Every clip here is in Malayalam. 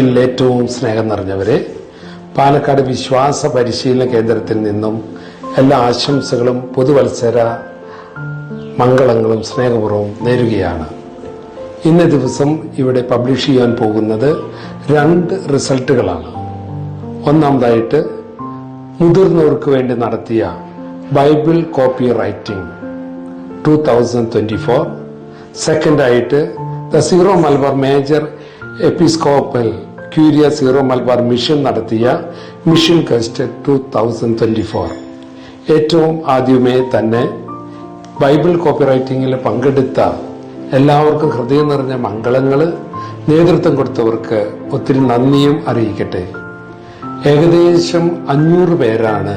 ഏറ്റവും സ്നേഹം നിറഞ്ഞവരെ പാലക്കാട് വിശ്വാസ പരിശീലന കേന്ദ്രത്തിൽ നിന്നും എല്ലാ ആശംസകളും പുതുവത്സര മംഗളങ്ങളും സ്നേഹപൂർവം നേരുകയാണ്. ഇന്ന ദിവസം ഇവിടെ പബ്ലിഷ് ചെയ്യാൻ പോകുന്നത് രണ്ട് റിസൾട്ടുകളാണ്. ഒന്നാമതായിട്ട് മുതിർന്നവർക്ക് വേണ്ടി നടത്തിയ Bible copy writing two thousand twenty four. സെക്കൻഡായിട്ട് the Syro Malabar major episcopal curia Syro Malabar mission നടത്തിയ mission quest two thousand twenty four ഏറ്റവും ആദ്യമേ തന്നെ ബൈബിൾ കോപ്പി റൈറ്റിംഗിൽ പങ്കെടുത്ത എല്ലാവർക്കും ഹൃദയം നിറഞ്ഞ മംഗളങ്ങൾ നേതൃത്വം കൊടുത്തവർക്ക് ഒത്തിരി നന്ദിയും അറിയിക്കട്ടെ. ഏകദേശം അഞ്ഞൂറ് പേരാണ്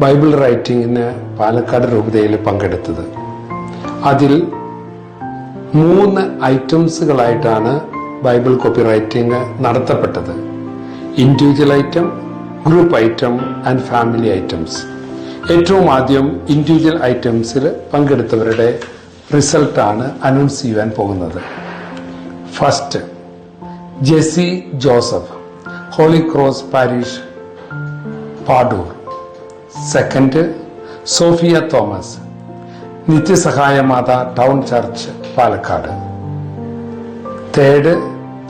ബൈബിൾ റൈറ്റിംഗിന് പാലക്കാട് രൂപതയിൽ പങ്കെടുത്തത്. അതിൽ മൂന്ന് ഐറ്റംസുകളായിട്ടാണ് Bible copy writing നടത്തപ്പെട്ടത്. Individual item group item and family items ഏറ്റവും ആദ്യം ഇൻഡിവിജ്വൽ ഐറ്റംസിൽ പങ്കെടുത്തവരുടെ റിസൾട്ടാണ് അനൗൺസ് ചെയ്യാൻ പോകുന്നത്. First Jessy Joseph holy cross parish Padur second Sophia Thomas Nithyasahaya Matha town church Palakkad third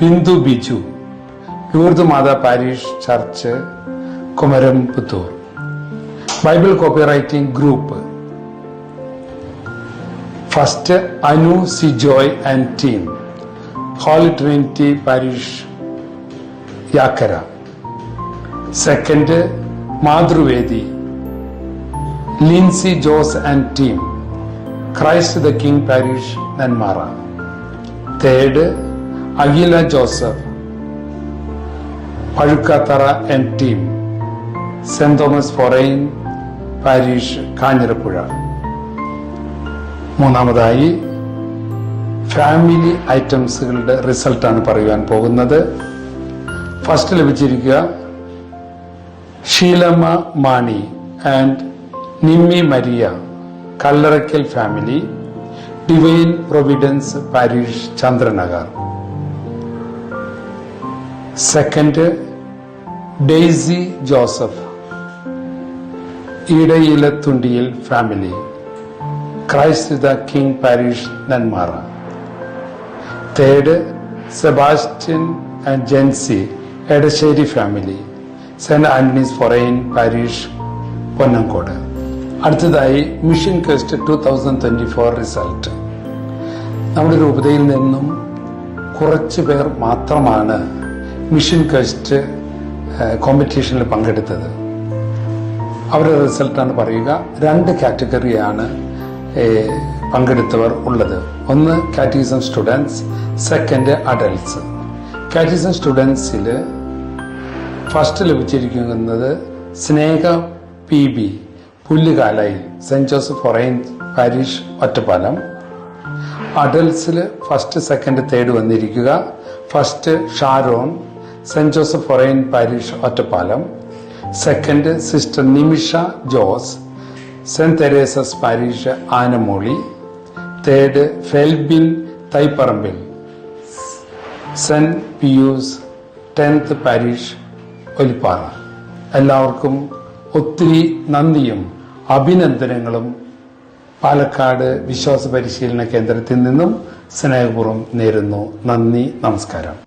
Bindu Biju Lourdes Matha parish church Kumaram Puthur. Bible copy writing group. First Anu C Joy and team. Holy trinity parish Yakkara. Second Mathruvedi. Lincy Jose and team. Christ the king parish Nenmara. Third Akhila Joseph Pazhukkathara and team saint Thomas forane parish Kanjirapuzha. മൂന്നാമതായി ഫാമിലി ഐറ്റംസുകളുടെ റിസൾട്ടാണ് പറയുവാൻ പോകുന്നത്. First ലഭിച്ചിരിക്കുക Sheelamma Mani and Nimmi Maria Kallarakkal family divine providence parish Chandranagar. Second Daisy Joseph. ഇടയിലത്തുണ്ടിയിൽ family. Christ the king parish Nenmara. Third Sebastian and Jency Edassery family. Saint Antony's forane parish Ponnamkode അടുത്തതായി mission quest two thousand twenty four result. നമ്മുടെ രൂപതയിൽ നിന്നും കുറച്ച് പേർ മാത്രമാണ് മിഷൻ കസ്റ്റ് കോമ്പറ്റീഷനിൽ പങ്കെടുത്തത്. അവരുടെ റിസൾട്ടാണ് പറയുക രണ്ട് കാറ്റഗറിയാണ് പങ്കെടുത്തവർ ഉള്ളത്. ഒന്ന് catechism students second adults catechism സ്റ്റുഡൻസിൽ first ലഭിച്ചിരിക്കുന്നത് Sneha P B Pullukalayil saint Joseph forane parish Ottapalam. അഡൽട്സിൽ first second third വന്നിരിക്കുക. First Sharon saint Joseph forane parish Ottapalam. Second sister Nimisha Jose. Saint Teresa's parish Anamooli. Third Felbin Thaiparambil. Saint Pius tenth parish Olippara. എല്ലാവർക്കും ഒത്തിരി നന്ദിയും അഭിനന്ദനങ്ങളും പാലക്കാട് വിശ്വാസ പരിശീലന കേന്ദ്രത്തിൽ നിന്നും സ്നേഹപൂർവം നേരുന്നു. നന്ദി നമസ്കാരം.